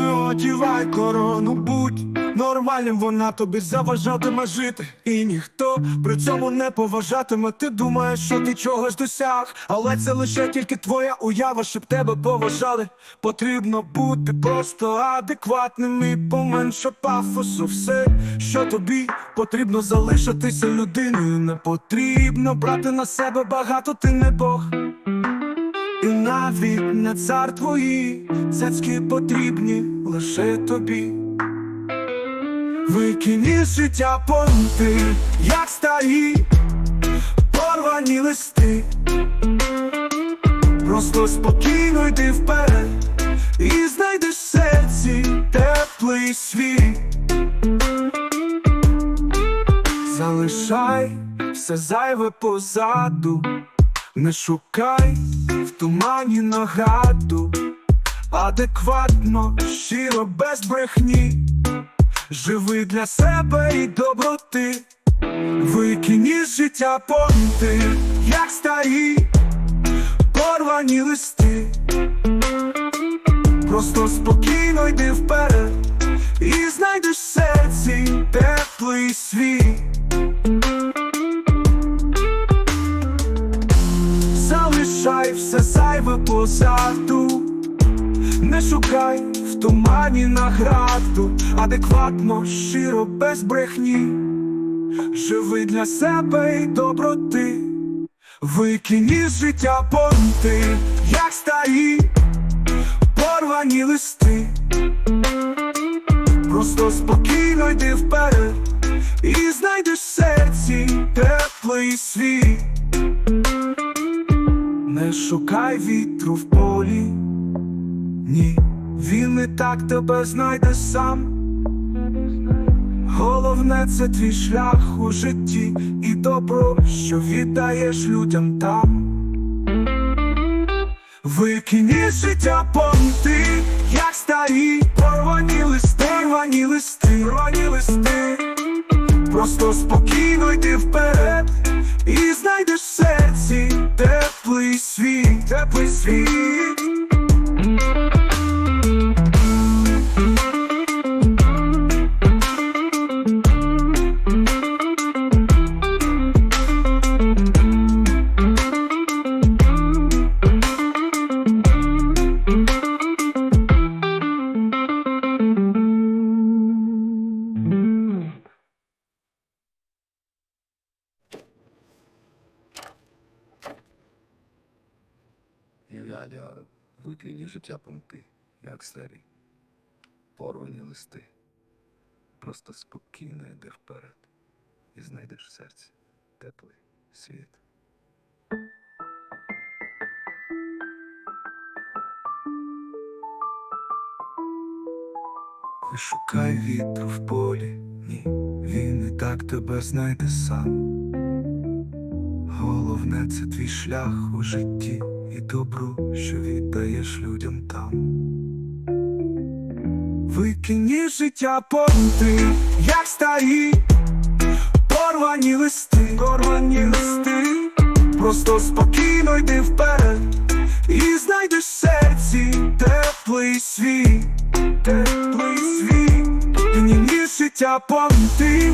Одівай корону, будь нормальним, вона тобі заважатиме жити. І ніхто при цьому не поважатиме. Ти думаєш, що ти чогось досяг, але це лише тільки твоя уява, щоб тебе поважали. Потрібно бути просто адекватним і поменше пафосу. Все, що тобі потрібно залишитися людиною. Не потрібно брати на себе багато, ти не Бог. Навіть не цар твої цяцьки потрібні лише тобі. Викинь із життя понти, як старі, порвані листи. Просто спокійно йди вперед і знайдеш в серці теплий світ. Залишай все зайве позаду, не шукай в тумані нагаду, адекватно, щиро, без брехні, живи для себе і доброти, викинь із життя понти, як старі, порвані листи. Просто спокійно йди вперед. І знайдеш серці теплий світ. Залишай все зайве позаду, не шукай в тумані награду, адекватно, щиро, без брехні, живи для себе і доброти, викинь із життя понти, як старі, порвані листи. Просто спокійно йди вперед і знайдеш серці теплий світ. Не шукай вітру в полі, ні, він і так тебе знайде сам. Головне це твій шлях у житті і добро, що віддаєш людям там. Викинь життя понти, як старі, світ, теплий світ. І Ляля викліні життя понти, як старі, порвані листи. Просто спокійно йди вперед і знайдеш в серці теплий світ. Не шукай вітру в полі, ні, він і так тебе знайде сам. Головне це твій шлях у житті і добру, що віддаєш людям там. Викинь із життя понти, як старі, порвані листи, порвані листи. Просто спокійно йди вперед і знайдеш в серці теплий світ, теплий світ. Викинь із життя понти,